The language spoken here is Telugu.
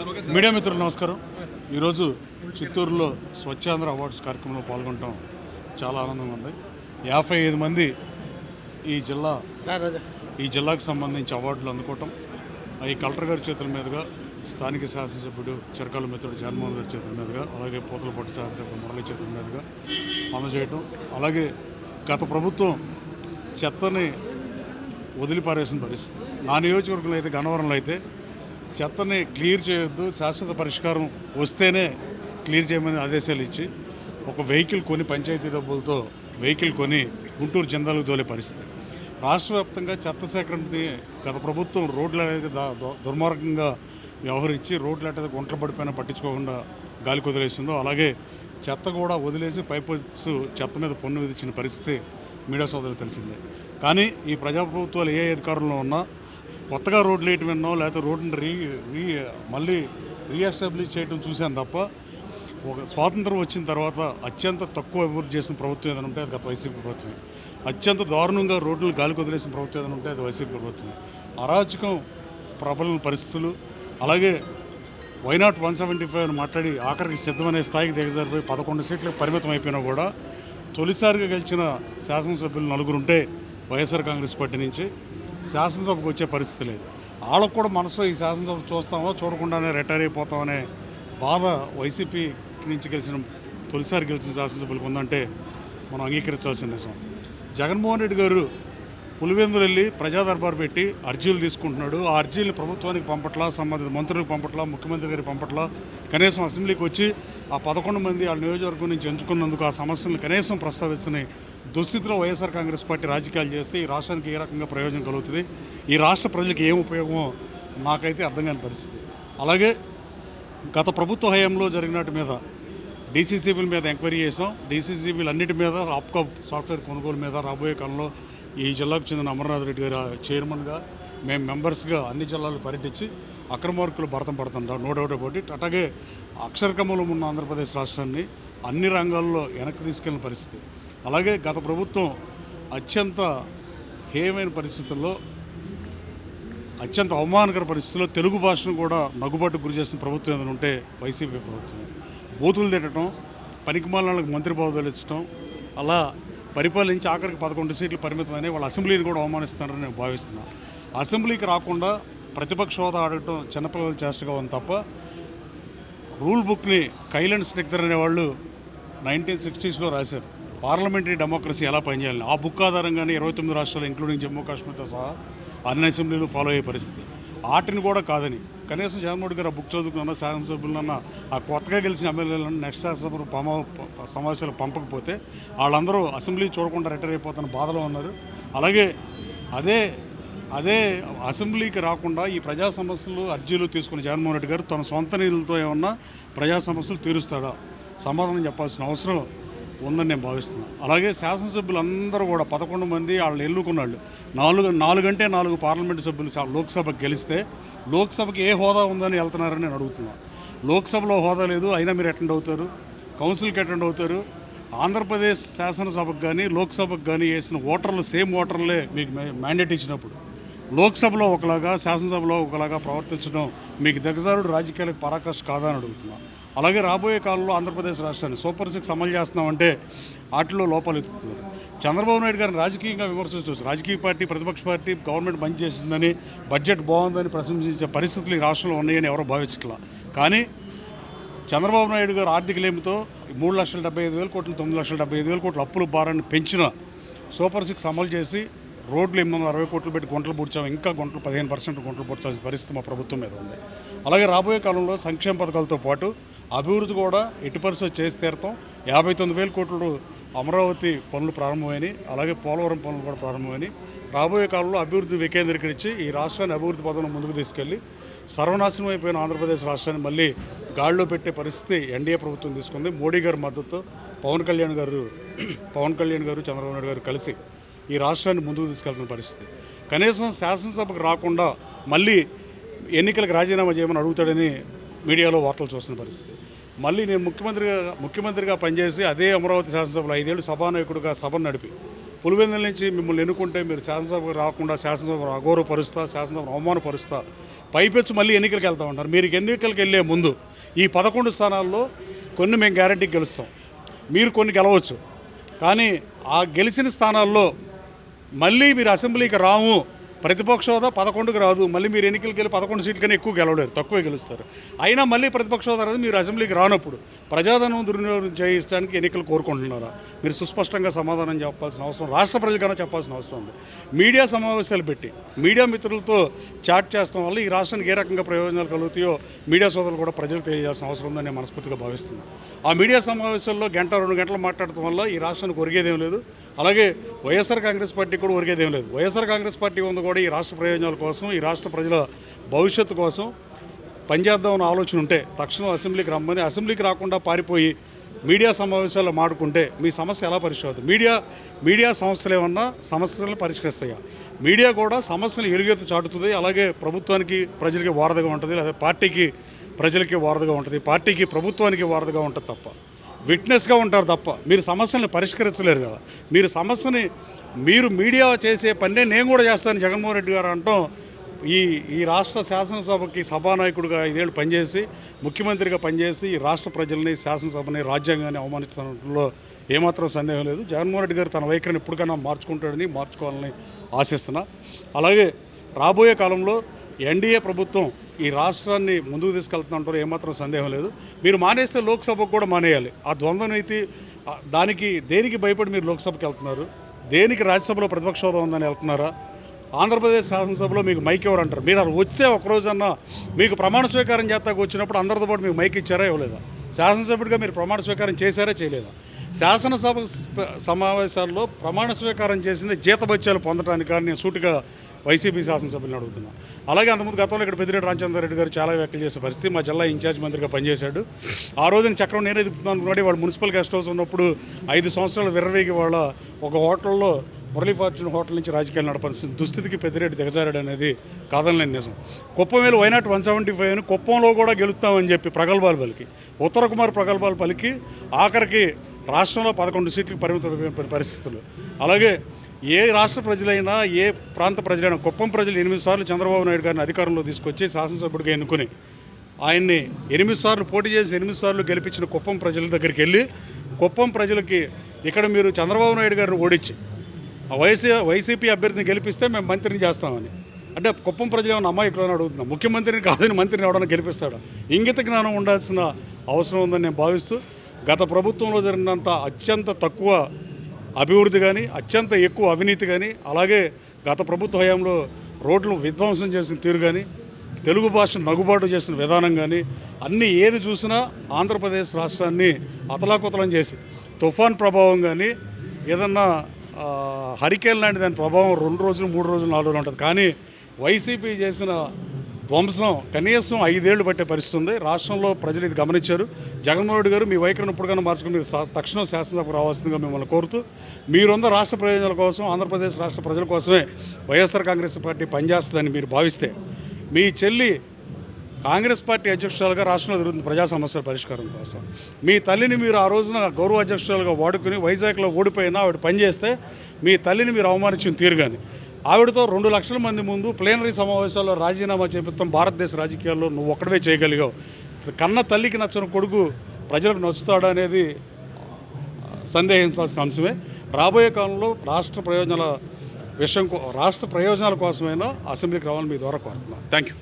మీడియా మిత్రులు నమస్కారం. ఈరోజు చిత్తూరులో స్వచ్ఛాంధ్ర అవార్డ్స్ కార్యక్రమంలో పాల్గొనడం చాలా ఆనందంగా ఉంది. యాభై ఐదు మంది ఈ జిల్లా ఈ జిల్లాకు సంబంధించి అవార్డులు అందుకోవటం అవి కలెక్టర్ గారి చేతుల మీదుగా స్థానిక శాసనసభ్యుడు చిరకాల మిత్రుడు జగన్మోహన్ గారి చేతుల మీదుగా అలాగే పోతలపాటి శాసనసభ్యుడు మురళి చేతుల మీదుగా అందజేయటం అలాగే గత ప్రభుత్వం చెత్తని వదిలిపారేసిన పరిస్థితి. నా నియోజకవర్గంలో అయితే గన్నవరంలో అయితే చెత్తని క్లియర్ చేయొద్దు శాశ్వత పరిష్కారం వస్తేనే క్లియర్ చేయమని ఆదేశాలు ఇచ్చి ఒక వెహికల్ కొని పంచాయతీ డబ్బులతో వెహికల్ కొని గుంటూరు జిందాలకు తోలే పరిస్థితి. రాష్ట్ర వ్యాప్తంగా చెత్త సేకరణని గత ప్రభుత్వం రోడ్లు అనేది దుర్మార్గంగా వ్యవహరించి రోడ్లు అంటే గుంటలు పడిపోయినా పట్టించుకోకుండా గాలి కుదిలేసిందో అలాగే చెత్త కూడా వదిలేసి పైపొచ్చు చెత్త మీద పన్ను విధించిన పరిస్థితి మీడియా సోదరులు తెలిసిందే. కానీ ఈ ప్రజాప్రభుత్వాలు ఏ అధికారంలో ఉన్నా కొత్తగా రోడ్లు వేయటం విన్నాం లేకపోతే రోడ్ని రీ రీ మళ్ళీ రీఎస్టాబ్లిష్ చేయడం చూశాను తప్ప ఒక స్వాతంత్రం వచ్చిన తర్వాత అత్యంత తక్కువ అభివృద్ధి చేసిన ప్రభుత్వం ఏదైనా ఉంటే అది గత వైసీపీ ప్రభుత్వమే. అత్యంత దారుణంగా రోడ్లు గాలి కుదిలేసిన ప్రభుత్వం ఏదైనా ఉంటే అది వైసీపీ ప్రభుత్వమే. అరాచకం ప్రబలిన పరిస్థితులు అలాగే వైనాట్ వన్ సెవెంటీ ఫైవ్ అని మాట్లాడి ఆఖరికి సిద్ధమనే స్థాయికి దిగజారిపోయి పదకొండు సీట్లకు పరిమితం అయిపోయినా కూడా తొలిసారిగా గెలిచిన శాసనసభ్యులు నలుగురుంటే వైఎస్ఆర్ కాంగ్రెస్ పార్టీ నుంచి. శాసనసభకు వచ్చే పరిస్థితి లేదు. వాళ్ళకు కూడా మనసులో ఈ శాసనసభ చూస్తామో చూడకుండానే రిటైర్ అయిపోతామనే బాధ వైసీపీ నుంచి గెలిచిన తొలిసారి గెలిచిన శాసనసభలకు ఉందంటే మనం అంగీకరించాల్సిన నిజం. జగన్మోహన్ రెడ్డి గారు పులివెందులు వెళ్ళి ప్రజాదర్బార్ పెట్టి అర్జీలు తీసుకుంటున్నాడు. ఆ అర్జీలు ప్రభుత్వానికి పంపట్లా సంబంధిత మంత్రులకు పంపట్లా ముఖ్యమంత్రి గారికి పంపట్లా కనీసం అసెంబ్లీకి వచ్చి ఆ పదకొండు మంది వాళ్ళ నియోజకవర్గం నుంచి ఎంచుకున్నందుకు ఆ సమస్యలను కనీసం ప్రస్తావించని దుస్థితిలో వైఎస్ఆర్ కాంగ్రెస్ పార్టీ రాజకీయాలు చేస్తే ఈ రాష్ట్రానికి ఏ రకంగా ప్రయోజనం కలుగుతుంది? ఈ రాష్ట్ర ప్రజలకు ఏం ఉపయోగమో నాకైతే అర్థం కాని పరిస్థితి. అలాగే గత ప్రభుత్వ హయాంలో జరిగినట్టు మీద డీసీసీబీల మీద ఎంక్వైరీ చేసాం డీసీసీబీలు అన్నిటి మీద ఆప్కా సాఫ్ట్వేర్ కొనుగోలు మీద రాబోయే కాలంలో ఈ జిల్లాకు చెందిన అమర్నాథ్ రెడ్డి గారు చైర్మన్గా మేము మెంబర్స్గా అన్ని జిల్లాలు పర్యటించి అక్రమార్కులు భరతం పడుతుంటాం నో డౌట్ అబౌట్ ఇట్. అట్లాగే అక్షరకమలం ఉన్న ఆంధ్రప్రదేశ్ రాష్ట్రాన్ని అన్ని రంగాల్లో వెనక్కి తీసుకెళ్ళిన పరిస్థితి. అలాగే గత ప్రభుత్వం అత్యంత హేయమైన పరిస్థితుల్లో అత్యంత అవమానకర పరిస్థితుల్లో తెలుగు భాషను కూడా నగ్గుబాటుకు గురి చేసిన ప్రభుత్వం ఏదైనా ఉంటే వైసీపీ ప్రభుత్వం. బూతులు తిట్టడం పనికిమాలకు మంత్రి పదవులు ఇచ్చడం అలా పరిపాలించి ఆఖరికి పదకొండు సీట్లు పరిమితమైన వాళ్ళ అసెంబ్లీని కూడా అవమానిస్తున్నారని నేను భావిస్తున్నాను అసెంబ్లీకి రాకుండా ప్రతిపక్ష హోదా ఆడటం చిన్నపిల్లల చేష్టగా ఉంది తప్ప రూల్ బుక్ని కైలెండ్ స్నిగ్ధర్ అనేవాళ్ళు నైన్టీన్ సిక్స్టీస్లో రాశారు. పార్లమెంటరీ డెమోక్రసీ ఎలా పనిచేయాలని ఆ బుక్ ఆధారంగానే ఇరవై తొమ్మిది రాష్ట్రాలు ఇంక్లూడింగ్ జమ్మూ కాశ్మీర్తో సహా అన్ని అసెంబ్లీలు ఫాలో అయ్యే పరిస్థితి. ఆటిని కూడా కాదని కనీసం జగన్మోహన్ గారు ఆ బుక్ చదువుకున్న శాసనసభ్యులన్న ఆ కొత్తగా గెలిచిన ఎమ్మెల్యేలను నెక్స్ట్ శాసనసభ పమ సమావేశాలు పంపకపోతే వాళ్ళందరూ అసెంబ్లీ చూడకుండా రిటైర్ అయిపోతున్న బాధలో ఉన్నారు. అలాగే అదే అదే అసెంబ్లీకి రాకుండా ఈ ప్రజా సమస్యలు అర్జీలు తీసుకున్న జగన్మోహన్ రెడ్డి గారు తన సొంత నిధులతో ఏమన్నా ప్రజా సమస్యలు తీరుస్తాడా? సమాధానం చెప్పాల్సిన అవసరం ఉందని నేను భావిస్తున్నాను అలాగే శాసనసభ్యులందరూ కూడా పదకొండు మంది వాళ్ళు ఎల్లుకున్నాళ్ళు నాలుగు నాలుగు నాలుగంటే నాలుగు పార్లమెంటు సభ్యులు లోక్సభకు గెలిస్తే లోక్సభకి ఏ హోదా ఉందని వెళ్తున్నారని నేను అడుగుతున్నాను లోక్సభలో హోదా లేదు అయినా మీరు అటెండ్ అవుతారు కౌన్సిల్కి అటెండ్ అవుతారు. ఆంధ్రప్రదేశ్ శాసనసభకు కానీ లోక్సభకు కానీ వేసిన ఓటర్లు సేమ్ ఓటర్లే మీకు మ్యాండేట్ ఇచ్చినప్పుడు. లోక్సభలో ఒకలాగా శాసనసభలో ఒకలాగా ప్రవర్తించడం మీకు దిగజారుడు రాజకీయాలకు పరాకాష్ కాదా అని అడుగుతున్నాను అలాగే రాబోయే కాలంలో ఆంధ్రప్రదేశ్ రాష్ట్రాన్ని సూపర్ సిక్స్ అమలు చేస్తున్నామంటే వాటిలో లోపాలు ఎత్తుతున్నారు చంద్రబాబు నాయుడు గారిని రాజకీయంగా విమర్శిస్తూ రాజకీయ పార్టీ ప్రతిపక్ష పార్టీ గవర్నమెంట్ మంచి చేసిందని బడ్జెట్ బాగుందని ప్రశంసించే పరిస్థితులు ఈ రాష్ట్రంలో ఉన్నాయని ఎవరో భావించట్లా. కానీ చంద్రబాబు నాయుడు గారు ఆర్థిక లేమితో మూడు లక్షల డెబ్బై ఐదు వేల కోట్లు తొమ్మిది లక్షల డెబ్బై ఐదు వేల కోట్ల అప్పుల భారాన్ని పెంచిన సూపర్ సిక్స్ అమలు చేసి రోడ్లు ఎనిమిది వందల అరవై కోట్లు పెట్టి గుంటలు పూడ్చాము. ఇంకా గుంటలు పదిహేను పర్సెంట్ గుంటలు పూడ్చాల్సిన పరిస్థితి మా ప్రభుత్వం మీద ఉంది. అలాగే రాబోయే కాలంలో సంక్షేమ పథకాలతో పాటు అభివృద్ధి కూడా ఎట్టి పరిస్థితి చేసి తీరతాం. యాభై తొమ్మిది వేల కోట్లు అమరావతి పనులు ప్రారంభమైనవి అలాగే పోలవరం పనులు కూడా ప్రారంభమైనవి రాబోయే కాలంలో అభివృద్ధి వికేంద్రీకరించి ఈ రాష్ట్రాన్ని అభివృద్ధి పదంలో ముందుకు తీసుకెళ్ళి సర్వనాశనం అయిపోయిన ఆంధ్రప్రదేశ్ రాష్ట్రాన్ని మళ్ళీ గాడిలో పెట్టే పరిస్థితి ఎన్డీఏ ప్రభుత్వం తీసుకుంది. మోడీ గారి మద్దతుతో పవన్ కళ్యాణ్ గారు పవన్ కళ్యాణ్ గారు చంద్రబాబు నాయుడు గారు కలిసి ఈ రాష్ట్రాన్ని ముందుకు తీసుకెళ్తున్న పరిస్థితి. కనీసం శాసనసభకు రాకుండా మళ్ళీ ఎన్నికలకు రాజీనామా చేయమని అడుగుతాడని మీడియాలో వార్తలు చూస్తున్న పరిస్థితి. మళ్ళీ నేను ముఖ్యమంత్రిగా ముఖ్యమంత్రిగా పనిచేసి అదే అమరావతి శాసనసభలో ఐదేళ్ళు సభానాయకుడిగా సభను నడిపి పులివెందుల నుంచి మిమ్మల్ని ఎన్నుకుంటే మీరు శాసనసభ రాకుండా శాసనసభ అగౌరవపరుస్తా శాసనసభ అవమానపరుస్తా పైపెచ్చు మళ్ళీ ఎన్నికలకు వెళ్తా ఉంటారు మీరు ఎన్నికలకు వెళ్ళే ముందు ఈ పదకొండు స్థానాల్లో కొన్ని మేము గ్యారంటీకి గెలుస్తాం. మీరు కొన్ని గెలవచ్చు. కానీ ఆ గెలిచిన స్థానాల్లో మళ్ళీ మీరు అసెంబ్లీకి రాము ప్రతిపక్ష హోదా పదకొండుకు రాదు. మళ్ళీ మీరు ఎన్నికలకు వెళ్ళి పదకొండు సీట్ల కన్నా ఎక్కువ గెలవలేరు. తక్కువ గెలుస్తారు. అయినా మళ్ళీ ప్రతిపక్ష హోదా రాదు. మీరు అసెంబ్లీకి రానప్పుడు ప్రజాధనం దుర్వినియోగం చేయించడానికి ఎన్నికలు కోరుకుంటున్నారా? మీరు సుస్పష్టంగా సమాధానం చెప్పాల్సిన అవసరం రాష్ట్ర ప్రజలకన్నా చెప్పాల్సిన అవసరం ఉంది. మీడియా సమావేశాలు పెట్టి మీడియా మిత్రులతో చాట్ చేస్తాం వల్ల ఈ రాష్ట్రానికి ఏ రకంగా ప్రయోజనాలు కలుగుతాయో మీడియా సోదరులు కూడా ప్రజలకు తెలియజేయాల్సిన అవసరం ఉందని నేను మనస్ఫూర్తిగా భావిస్తున్నాను. ఆ మీడియా సమావేశాల్లో గంట రెండు గంటలు మాట్లాడటం వల్ల ఈ రాష్ట్రానికి ఒరిగేదేం లేదు. అలాగే వైఎస్ఆర్ కాంగ్రెస్ పార్టీ కూడా ఊరికేదేం లేదు. వైఎస్ఆర్ కాంగ్రెస్ పార్టీ ఉంది కూడా ఈ రాష్ట్ర ప్రయోజనాల కోసం ఈ రాష్ట్ర ప్రజల భవిష్యత్తు కోసం పనిచేద్దామన్న ఆలోచన ఉంటే తక్షణం అసెంబ్లీకి రమ్మని అసెంబ్లీకి రాకుండా పారిపోయి మీడియా సమావేశాల్లో మాడుకుంటే మీ సమస్య ఎలా పరిష్కారం మీడియా మీడియా సమస్యలు ఏమన్నా సమస్యలను పరిష్కరిస్తాయా? మీడియా కూడా సమస్యలు ఎలుగెత్తు చాటుతుంది అలాగే ప్రభుత్వానికి ప్రజలకి వారధగా ఉంటుంది లేదా పార్టీకి ప్రజలకి వారధగా ఉంటుంది పార్టీకి ప్రభుత్వానికి వారధగా ఉంటుంది తప్ప. విట్నెస్గా ఉంటారు తప్ప మీరు సమస్యలను పరిష్కరించలేరు కదా. మీరు సమస్యని మీరు మీడియా చేసే పనే నేను కూడా చేస్తాను జగన్మోహన్ రెడ్డి గారు అంటాం ఈ ఈ రాష్ట్ర శాసనసభకి సభానాయకుడిగా ఐదేళ్ళు పనిచేసి ముఖ్యమంత్రిగా పనిచేసి ఈ రాష్ట్ర ప్రజల్ని శాసనసభని రాజ్యాంగాన్ని అవమానించడంలో ఏమాత్రం సందేహం లేదు. జగన్మోహన్ రెడ్డి గారు తన వైఖరిని ఎప్పటికైనా మార్చుకుంటాడని మార్చుకోవాలని ఆశిస్తున్నా. అలాగే రాబోయే కాలంలో ఎన్డీఏ ప్రభుత్వం ఈ రాష్ట్రాన్ని ముందుకు తీసుకెళ్తుందంటారు ఏమాత్రం సందేహం లేదు. మీరు మానేస్తే లోక్సభకు కూడా మానేయాలి. ఆ ద్వంద్వ నీతి దానికి దేనికి భయపడి మీరు లోక్సభకి వెళ్తున్నారు? దేనికి రాజ్యసభలో ప్రతిపక్ష హోదా ఉందని వెళ్తున్నారా? ఆంధ్రప్రదేశ్ శాసనసభలో మీకు మైక్ ఎవరు అంటారు? మీరు అలా వస్తే ఒకరోజన్నా మీకు ప్రమాణ స్వీకారం చేస్తాకు వచ్చినప్పుడు అందరితో పాటు మీకు మైక్ ఇచ్చారా ఇవ్వలేదా? శాసనసభ్యుడిగా మీరు ప్రమాణ స్వీకారం చేశారా చేయలేదా? శాసనసభ సమావేశాల్లో ప్రమాణ స్వీకారం చేసింది జీతబత్యాలు పొందడానికి కానీ నేను సూటిగా వైసీపీ శాసనసభ్యులను అడుగుతున్నా. అలాగే అంతకుముందు గతంలో ఇక్కడ పెద్దిరెడ్డి రామచంద్రారెడ్డి గారు చాలా వ్యాఖ్యలు చేసే పరిస్థితి మా జిల్లా ఇన్ఛార్జ్ మంత్రిగా పనిచేశాడు. ఆ రోజున చక్రం నేనే తిప్పుతున్నాను అనుకున్నాడు. వాడు మున్సిపల్ గెస్ట్ హౌస్ ఉన్నప్పుడు ఐదు సంవత్సరాలు విర్రవేగి వాళ్ళ ఒక హోటల్లో మురళీ ఫార్చ్యూన్ హోటల్ నుంచి రాజకీయాలు నడపాల్సిన దుస్థితికి పెద్దిరెడ్డి దిగజారాడు అనేది కాదనలేని నిజం. కుప్పమేలు why not one seventy five అని కుప్పంలో కూడా గెలుస్తామని చెప్పి ప్రగల్భాలు పలికి. ఉత్తర కుమార్ ప్రగల్భాలు పలికి. ఆఖరికి రాష్ట్రంలో పదకొండు సీట్లకు పరిమితమైన పరిస్థితులు. అలాగే ఏ రాష్ట్ర ప్రజలైనా ఏ ప్రాంత ప్రజలైనా కుప్పం ప్రజలు ఎనిమిది సార్లు చంద్రబాబు నాయుడు గారిని అధికారంలో తీసుకొచ్చి శాసనసభ్యుడిగా ఎన్నుకుని ఆయన్ని ఎనిమిది సార్లు పోటీ చేసి ఎనిమిది సార్లు గెలిపించిన కుప్పం ప్రజల దగ్గరికి వెళ్ళి కుప్పం ప్రజలకి ఇక్కడ మీరు చంద్రబాబు నాయుడు గారిని ఓడించి వైసీ వైసీపీ అభ్యర్థిని గెలిపిస్తే మేము మంత్రిని చేస్తామని. అంటే కుప్పం ప్రజలు ఏమైనా అమ్మాయి ఇక్కడ అడుగుతున్నాం ముఖ్యమంత్రిని కాదని మంత్రిని ఎవడన్నా గెలిపిస్తాడా? ఇంగిత జ్ఞానం ఉండాల్సిన అవసరం ఉందని నేను భావిస్తూ గత ప్రభుత్వంలో జరిగినంత అత్యంత తక్కువ అభివృద్ధి కానీ అత్యంత ఎక్కువ అవినీతి కానీ అలాగే గత ప్రభుత్వ హయాంలో రోడ్లు విధ్వంసం చేసిన తీరు కానీ తెలుగు భాష నగుబాటు చేసిన విధానం కానీ అన్నీ ఏది చూసినా ఆంధ్రప్రదేశ్ రాష్ట్రాన్ని అతలాకుతలం చేసి తుఫాన్ ప్రభావం కానీ ఏదన్నా హరికేన్ లాంటి దాని ప్రభావం రెండు రోజులు మూడు రోజులు నాలుగు రోజులు ఉంటుంది. కానీ వైసీపీ చేసిన ధ్వంసం కనీసం ఐదేళ్ళు పట్టే పరిస్థితి ఉంది రాష్ట్రంలో ప్రజలు ఇది గమనించారు. జగన్మోహన్ రెడ్డి గారు మీ వైఖరిని ఇప్పటికైనా మార్చుకుని మీరు తక్షణం శాసనసభకు రావాల్సిందిగా మిమ్మల్ని కోరుతూ మీరున్న రాష్ట్ర ప్రయోజనాల కోసం ఆంధ్రప్రదేశ్ రాష్ట్ర ప్రజల కోసమే వైఎస్ఆర్ కాంగ్రెస్ పార్టీ పనిచేస్తుందని మీరు భావిస్తే మీ చెల్లి కాంగ్రెస్ పార్టీ అధ్యక్షురాలుగా రాష్ట్రంలో జరుగుతున్న ప్రజా సమస్యల పరిష్కారం కోసం మీ తల్లిని మీరు ఆ రోజున గౌరవ అధ్యక్షురాలుగా వాడుకుని వైజాగ్లో ఓడిపోయినా ఆవిడ పనిచేస్తే మీ తల్లిని మీరు అవమానించిన తీరు కానీ ఆవిడతో రెండు లక్షల మంది ముందు ప్లేనరీ సమావేశాల్లో రాజీనామా చేపిస్తాం భారతదేశ రాజకీయాల్లో నువ్వు ఒక్కడవే చేయగలిగావు. కన్న తల్లికి నచ్చని కొడుకు ప్రజలకు నచ్చుతాడు అనేది సందేహించాల్సిన అంశమే. రాబోయే కాలంలో రాష్ట్ర ప్రయోజనాల విషయం కో- రాష్ట్ర ప్రయోజనాల కోసమైనా అసెంబ్లీకి రావాలని మీ ద్వారా కోరుతున్నాను. Thank you